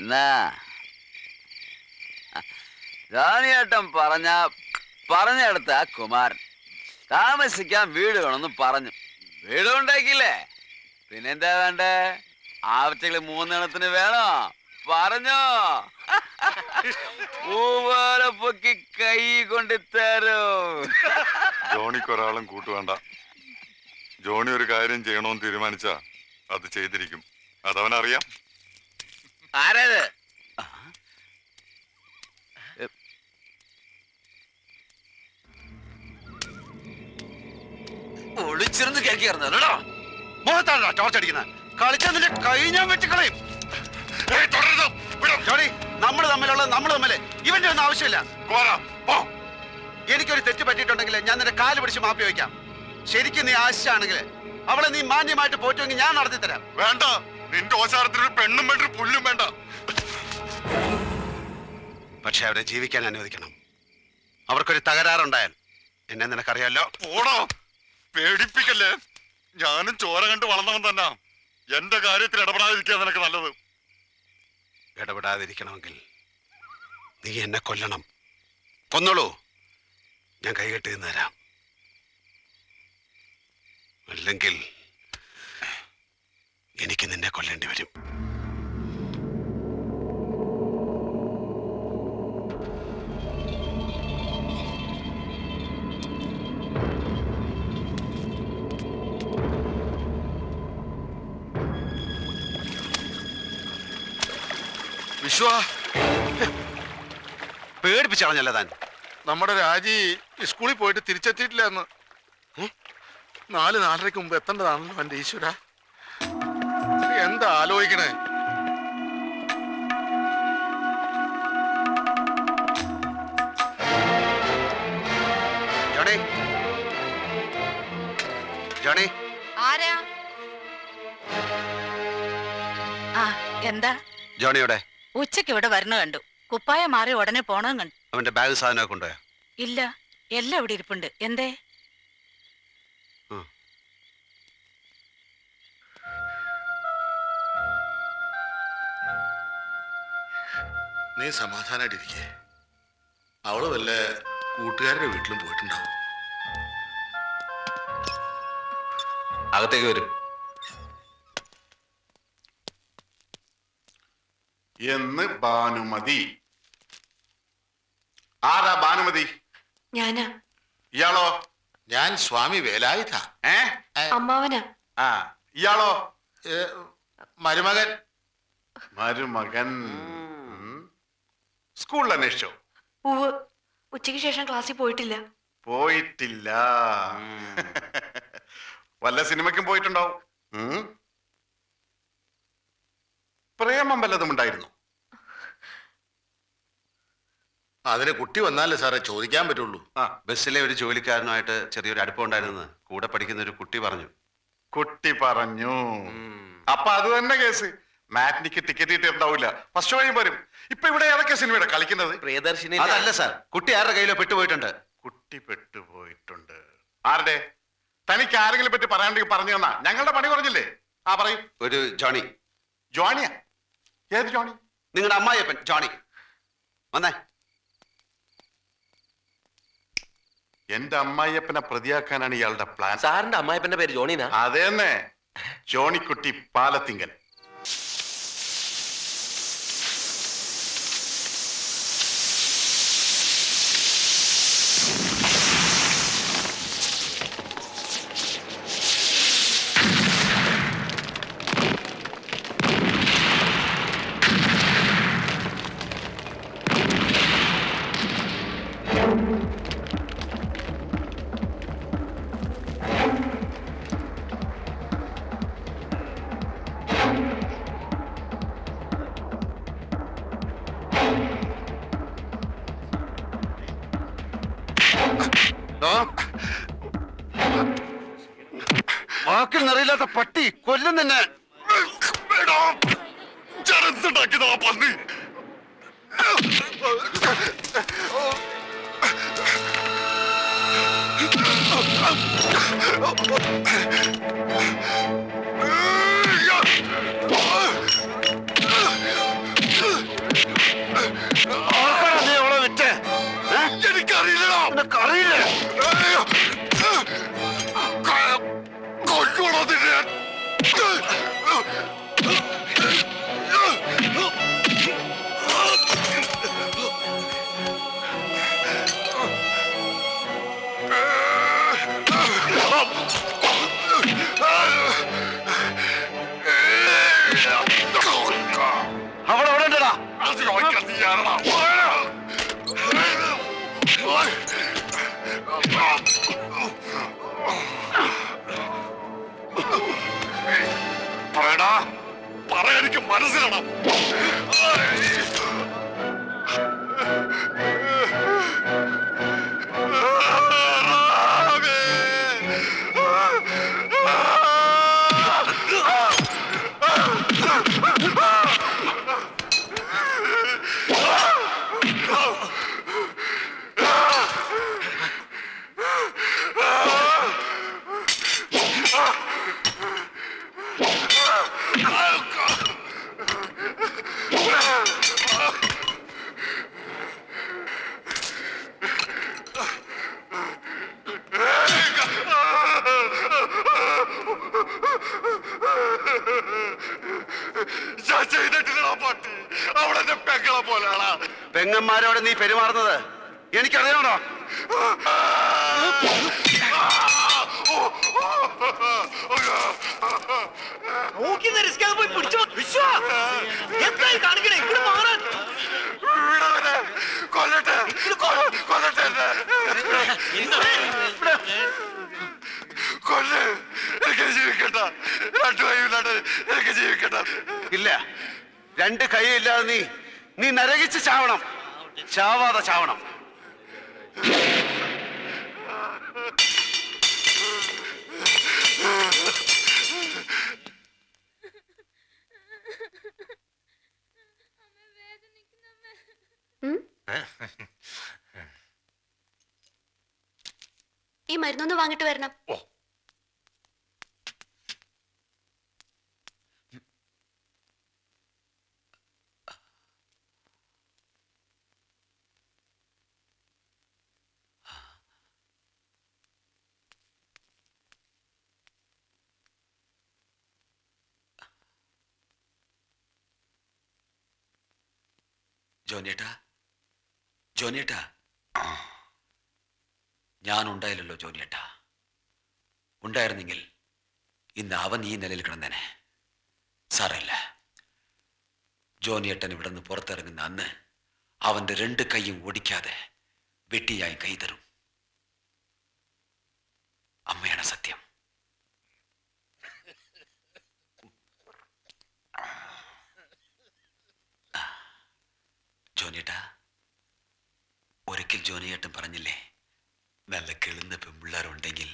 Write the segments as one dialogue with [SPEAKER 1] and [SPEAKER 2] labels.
[SPEAKER 1] എന്നാ? രാണിയേട്ടൻ പറഞ്ഞ പറഞ്ഞെടുത്ത കുമാരൻ താമസിക്കാൻ വീട് വേണമെന്ന് പറഞ്ഞു. വീട് ഉണ്ടാക്കിയില്ലേ? പിന്നെന്താ വേണ്ടേ? ആവശ്യങ്ങൾ മൂന്നെണ്ണത്തിന് വേണോ? പറഞ്ഞോ. പൂവാലെ പൊക്കി കൈ കൊണ്ട് തരും.
[SPEAKER 2] ജോണിക്ക് ഒരാളും കൂട്ടുവേണ്ട. ജോണി ഒരു കാര്യം ചെയ്യണമെന്ന് തീരുമാനിച്ചാ അത് ചെയ്തിരിക്കും. അതവനറിയാം.
[SPEAKER 1] ആരത്? ഒളിച്ചിരുന്ന് കേൾക്കായിരുന്നു അല്ലടോ
[SPEAKER 3] മുഖത്താണോ ടോർച്ച് അടിക്കുന്നത് കളിച്ചാൽ നിന്റെ കൈ ഞാൻ വെട്ടിക്കളയും. ജോണി നമ്മൾ തമ്മിലുള്ള നമ്മൾ തമ്മിൽ ഇവന്റെ ഒന്നും ആവശ്യമില്ല. എനിക്കൊരു തെറ്റ് പറ്റിയിട്ടുണ്ടെങ്കിൽ ഞാൻ നിന്റെ കാൽ പിടിച്ച് മാപ്പി വയ്ക്കാം ശരിക്കും നീ ആശിച്ചാണെങ്കിൽ അവളെ നീ മാന്യമായിട്ട് പോറ്റുമെങ്കിൽ ഞാൻ നടത്തി തരാം
[SPEAKER 2] വേണ്ട. നിന്റെ ഓശാരത്തിന് ഒരു പെണ്ണും വേണ്ട പുല്ലും വേണ്ട.
[SPEAKER 3] പക്ഷെ അവരെ ജീവിക്കാൻ അനുവദിക്കണം. അവർക്കൊരു തകരാറുണ്ടായാൽ എന്നെ നിനക്കറിയാലോ.
[SPEAKER 2] പോടോ പേടിപ്പിക്കല്ലേ? ഞാനും ചോര കണ്ട് വളർന്നവൻ തന്നെ. എന്റെ കാര്യത്തിൽ ഇടപെടാതിരിക്കുക നിനക്ക് നല്ലത്.
[SPEAKER 3] ഇടപെടാതിരിക്കണമെങ്കിൽ നീ എന്നെ കൊല്ലണം. കൊന്നോളൂ. ഞാൻ കൈകെട്ടി തരാം. അല്ലെങ്കിൽ എനിക്ക് നിന്നെ കൊല്ലേണ്ടി വരും.
[SPEAKER 4] വിശ്വ.
[SPEAKER 3] പേടിപ്പിച്ചളഞ്ഞല്ലേ താൻ?
[SPEAKER 4] നമ്മുടെ രാജി സ്കൂളിൽ പോയിട്ട് തിരിച്ചെത്തിയിട്ടില്ല എന്ന്. നാല് നാലരയ്ക്ക് മുമ്പ് എത്തേണ്ടതാണല്ലോ എന്റെ ഈശ്വര. എന്താ ആലോചിക്കണേ?
[SPEAKER 3] ഉച്ചയ്ക്ക് ജോണി?
[SPEAKER 5] ആരാ? ആ എന്താ?
[SPEAKER 3] ജോണിയുടെ?
[SPEAKER 5] ഉച്ചയ്ക്ക് ഇവിടെ വരണ കണ്ടു. കുപ്പായ മാറി ഉടനെ പോണം കണ്ടു.
[SPEAKER 3] അവന്റെ ബാഗ് സാധനമൊക്കെ കൊണ്ടുപോയോ?
[SPEAKER 5] ഇല്ല എല്ലാം ഇവിടെ ഇരിപ്പുണ്ട്. എന്തേ?
[SPEAKER 4] നീ സമാധാനായിട്ടിരിക്കേ. അവൾ വല്ല കൂട്ടുകാരുടെ വീട്ടിലും പോയിട്ടുണ്ടാവും.
[SPEAKER 3] അകത്തേക്ക് വരും.
[SPEAKER 6] എന്ന് ഭാനുമതി. ആരാ ഭാനുമതി?
[SPEAKER 7] ഞാനാ.
[SPEAKER 6] ഇയാളോ?
[SPEAKER 4] ഞാൻ സ്വാമി വേലായുധ.
[SPEAKER 6] ഏ?
[SPEAKER 7] അമ്മാവനാ.
[SPEAKER 6] ആ ഇയാളോ?
[SPEAKER 4] ഏ, മരുമകൻ.
[SPEAKER 6] മരുമകൻ. സ്കൂളിൽ അന്വേഷിച്ചോ?
[SPEAKER 7] ഉവ് ഉച്ചയ്ക്ക് ശേഷം ക്ലാസ്സിൽ പോയിട്ടില്ല.
[SPEAKER 6] പോയിട്ടില്ല. വല്ല സിനിമയ്ക്കും പോയിട്ടുണ്ടാവും. ഉം. പ്രേമം വല്ലതും ഉണ്ടായിരുന്നു?
[SPEAKER 4] അതിന് കുട്ടി വന്നാലേ സാറേ ചോദിക്കാൻ പറ്റുള്ളൂ.
[SPEAKER 6] ആ.
[SPEAKER 3] ബസ്സിലെ ഒരു ജോലിക്കാരനുമായിട്ട് ചെറിയൊരു അടുപ്പം ഉണ്ടായിരുന്നു കൂടെ പഠിക്കുന്ന ഒരു കുട്ടി പറഞ്ഞു.
[SPEAKER 6] കുട്ടി പറഞ്ഞു. അപ്പൊ അത് തന്നെ കേസ്. മാറ്റിനിക്ക് ടിക്കറ്റ് കിട്ടിയിട്ടുണ്ടാവില്ല. ഫസ്റ്റ് വഴി വരും. ഇപ്പൊ ഇവിടെ ഏതൊക്കെ സിനിമയുടെ കളിക്കുന്നത്?
[SPEAKER 1] പ്രിയദർശിനി
[SPEAKER 3] അതല്ല സാർ. കുട്ടി ആരുടെ കയ്യിലോ പെട്ടുപോയിട്ടുണ്ട്?
[SPEAKER 6] കുട്ടി പെട്ടുപോയിട്ടുണ്ട്. ആരുടെ? തനിക്ക് ആരെങ്കിലും പറ്റി പറയാണ്ടെങ്കിൽ പറഞ്ഞു തന്നാ. ഞങ്ങളുടെ പണി കുറഞ്ഞില്ലേ? ആ പറയൂ.
[SPEAKER 3] ഒരു ജോണി.
[SPEAKER 6] ജോണിയാ? ഏത് ജോണി?
[SPEAKER 3] നിങ്ങളുടെ അമ്മായിയപ്പൻ ജോണി. വന്നേ.
[SPEAKER 6] എന്റെ അമ്മായിയപ്പനെ പ്രതിയാക്കാനാണ് ഇയാളുടെ പ്ലാൻ.
[SPEAKER 1] സാറിന്റെ അമ്മായിപ്പന്റെ പേര് ജോണിനാ?
[SPEAKER 6] അതേന്നെ. ജോണിക്കുട്ടി പാലത്തിങ്കൽ
[SPEAKER 3] വാക്കിൽ പട്ടി കൊല്ലും നിന്നെ.
[SPEAKER 2] ചെറുത്തുണ്ടാക്കിയതാ പന്നി
[SPEAKER 4] ആ
[SPEAKER 2] അവിടെ അവിടെ ഉണ്ടടാ. പറയടാ. പറ എനിക്ക് മനസ്സിലാണ് ഞാൻ ചെയ്തിട്ടില്ല പട്ടി അവളെന്റെ പെങ്ങളെ പോലെയാണാ
[SPEAKER 3] പെങ്ങന്മാരോട് നീ പെരുമാറുന്നത് എനിക്കറിയണോ
[SPEAKER 2] വീടവനെ കൊല്ലട്ടെ കൊ- കൊല്ലട്ടെ എന്നെ. കൊല്ല് എനിക്ക് രണ്ടു കൈയില്ലാണ്ട് എനിക്ക് ജീവിക്കണ്ട.
[SPEAKER 3] ഇല്ല. രണ്ട് കൈയില്ലാതെ നീ നീ നരകിച്ച് ചാവണം. ചാവാതെ ചാവണം
[SPEAKER 7] ഈ മരുന്നൊന്ന് വാങ്ങിട്ട് വരണം.
[SPEAKER 1] ജോനേട്ടാ? ജോനിയേട്ടാ ഞാൻ ഉണ്ടായില്ലല്ലോ ജോനിയേട്ടാ. ഉണ്ടായിരുന്നെങ്കിൽ ഇന്ന് അവൻ ഈ നിലയിൽ കിടന്നേനെ. സാറല്ല ജോനിയേട്ടൻ ഇവിടെ നിന്ന് പുറത്തിറങ്ങുന്ന അന്ന് അവന്റെ രണ്ട് കൈയും ഓടിക്കാതെ വെട്ടിയായി കൈ തരും. അമ്മയാണ് സത്യം. ജോനിയേട്ടാ ഒരിക്കൽ ജോനിയേട്ടൻ പറഞ്ഞില്ലേ? നല്ല കിളുന്ന പെൺപിള്ളേരുണ്ടെങ്കിൽ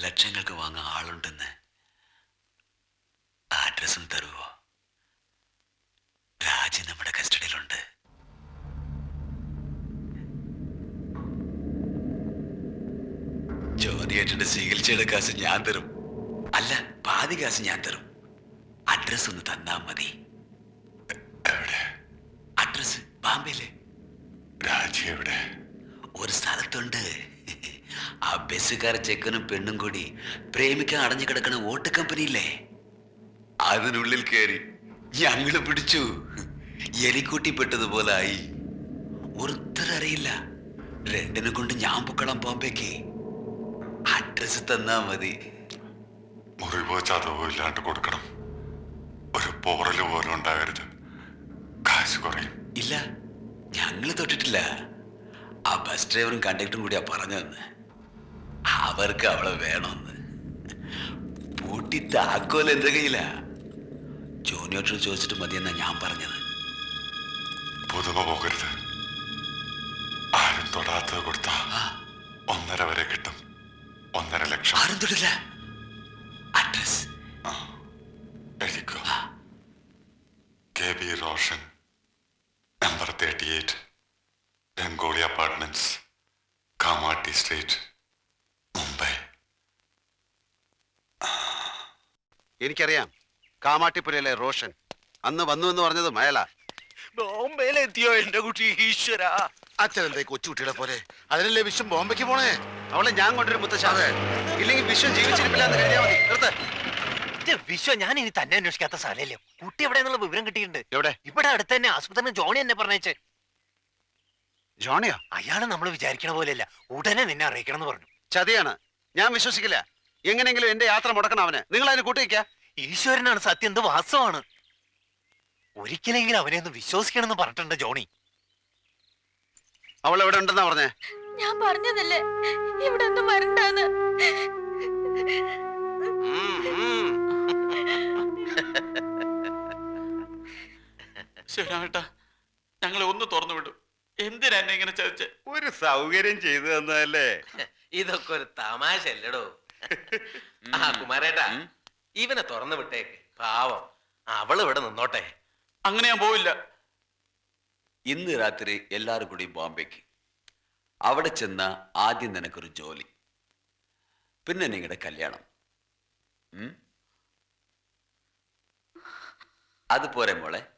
[SPEAKER 1] ലക്ഷങ്ങൾക്ക് വാങ്ങാൻ ആളുണ്ടെന്ന് ആ അഡ്രസ്സും തരുവോ? രാജി നമ്മുടെ കസ്റ്റഡിയിലുണ്ട് ജോനിയേട്ടന്റെ ചികിത്സയുടെ കാശ് ഞാൻ തരും. അല്ല പാതി കാശ് ഞാൻ തരും. അഡ്രസ് ഒന്ന് തന്നാ മതി. അഡ്രസ് ബാംബെയിലെ.
[SPEAKER 2] രാജി എവിടെ?
[SPEAKER 1] ഒരു സ്ഥലത്തുണ്ട്. ആ ബസ്സുകാര ചെക്കനും പെണ്ണും കൂടി പ്രേമിക്കാൻ അടഞ്ഞു കിടക്കണ വോട്ട് കമ്പനിയില്ലേ അതിനുള്ളിൽ കയറി ഞങ്ങൾ പിടിച്ചു. എലിക്കൂട്ടി പെട്ടതുപോലെ ആയി ഒരുത്തരറിയില്ല രണ്ടിനെ കൊണ്ട് ഞാൻ പൊക്കളം ബോംബേക്ക് അഡ്രസ് തന്നാ മതി.
[SPEAKER 2] മുറിവോ ചതവോ ഇല്ലാണ്ട് കൊടുക്കണം. ഒരു പോറൽ പോലും ഉണ്ടാകരുത്. കാശ് കുറയും.
[SPEAKER 1] ഇല്ല ഞങ്ങൾ തൊട്ടിട്ടില്ല. ആ ബസ് ഡ്രൈവറും കണ്ടക്ടറും കൂടിയാ പറഞ്ഞതെന്ന്. അവർക്ക് അവളെ വേണമെന്ന്. പൂട്ടി താക്കോൽ എന്റെ കയ്യില. ജോനിയോട്ട് ചോദിച്ചിട്ട് മതിയെന്നാ ഞാൻ പറഞ്ഞത്.
[SPEAKER 2] പുതുമ പോകരുത്. ആരും തൊടാത്തത് കൊടുത്ത ഒന്നര വരെ കിട്ടും. ഒന്നര ലക്ഷം.
[SPEAKER 1] ആരും തൊടില്ല. അഡ്രസ്
[SPEAKER 2] എഴുതിക്കോ. K B Roshan number thirty eight Rangoli apartments Kamathi street. Mumbai
[SPEAKER 3] എനിക്കറിയാം. കാമാട്ടിപ്പുരയിലെ റോഷൻ. അന്ന് വന്നു എന്ന് പറഞ്ഞത് മയല
[SPEAKER 8] ബോംബെയിലെത്തിയോ എന്റെ കുട്ടി ഈശ്വര?
[SPEAKER 4] അച്ഛനെന്തേ കൊച്ചുകുട്ടികളെ പോലെ? അതിനല്ലേ വിശ്വം ബോംബെക്ക് പോണേ?
[SPEAKER 3] അവളെ ഞാൻ കൊണ്ടൊരു മുത്തശ്ശാതെ ഇല്ലെങ്കിൽ വിശ്വം ജീവിച്ചിരിപ്പില്ല എന്ന് കരുതിയാൽ മതി. നിർത്ത്.
[SPEAKER 8] വിശ്വ ഞാൻ ഇനി തന്നെ അന്വേഷിക്കാത്ത സ്ഥലമല്ലേ കുട്ടി എവിടെ എന്നുള്ള വിവരം കിട്ടിയിട്ടുണ്ട്.
[SPEAKER 3] എവിടെ?
[SPEAKER 8] ഇവിടെ അടുത്ത് തന്നെ ആസ്പത്രി ജോണി എന്നെ പറഞ്ഞേച്ച്
[SPEAKER 3] ജോണിയോ?
[SPEAKER 8] അയാൾ നമ്മൾ വിചാരിക്കണ പോലെയല്ല. ഉടനെ നിന്നെ അറിയിക്കണം എന്ന് പറഞ്ഞു.
[SPEAKER 3] ചതിയാണ്. ഞാൻ വിശ്വസിക്കില്ല. എങ്ങനെയെങ്കിലും എന്റെ യാത്ര മുടക്കണം അവന്. നിങ്ങൾ അതിന് കൂട്ടിവെക്ക
[SPEAKER 8] ഈശ്വരനാണ് സത്യം എന്ത് വാസ്തവാണ് ഒരിക്കലെങ്കിലും അവനെ ഒന്ന് വിശ്വസിക്കണമെന്ന് പറഞ്ഞിട്ടുണ്ട് ജോണി.
[SPEAKER 3] അവൾ എവിടെ ഉണ്ടെന്നാ പറഞ്ഞേ?
[SPEAKER 9] ഞാൻ പറഞ്ഞതല്ലേ? ഇവിടെ ഒന്നും വരണ്ടെന്ന്.
[SPEAKER 10] ഞങ്ങളെ ഒന്ന് തുറന്നു വിടും. എന്തിനാ എന്നെ ഇങ്ങനെ ചതിച്ച്?
[SPEAKER 11] ഒരു സൗകര്യം ചെയ്തു തന്നതല്ലേ?
[SPEAKER 12] ഇതൊക്കെ ഒരു തമാശ അല്ലടോ ആ കുമാരേട്ടാ ഇവനെ തുറന്നു വിട്ടേക്ക്. പാവം. അവൾ ഇവിടെ നിന്നോട്ടെ.
[SPEAKER 10] അങ്ങനെ ഞാൻ പോവില്ല.
[SPEAKER 1] ഇന്ന് രാത്രി എല്ലാവരും കൂടി ബോംബെക്ക്. അവിടെ ചെന്ന ആദ്യം നിനക്കൊരു ജോലി. പിന്നെ നിങ്ങളുടെ കല്യാണം. അതുപോലെ മോളെ.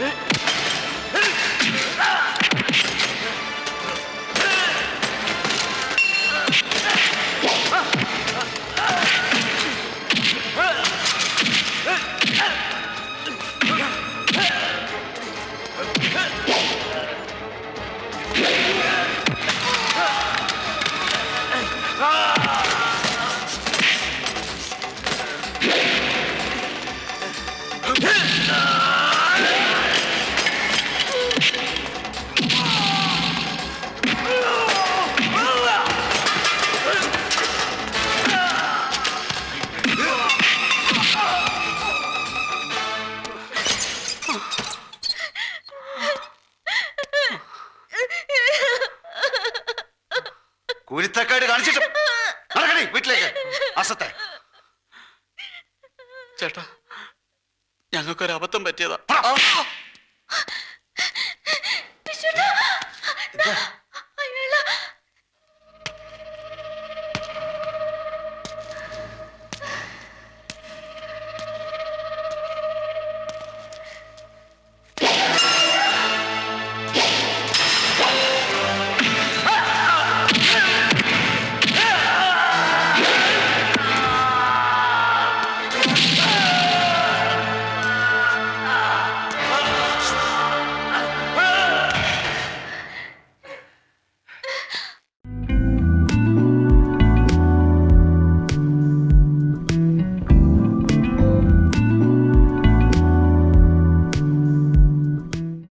[SPEAKER 3] Yeah. അസത്തെ.
[SPEAKER 10] ചേട്ടാ ഞങ്ങൾക്കൊരു അബദ്ധം പറ്റിയതാ
[SPEAKER 3] എന്താ?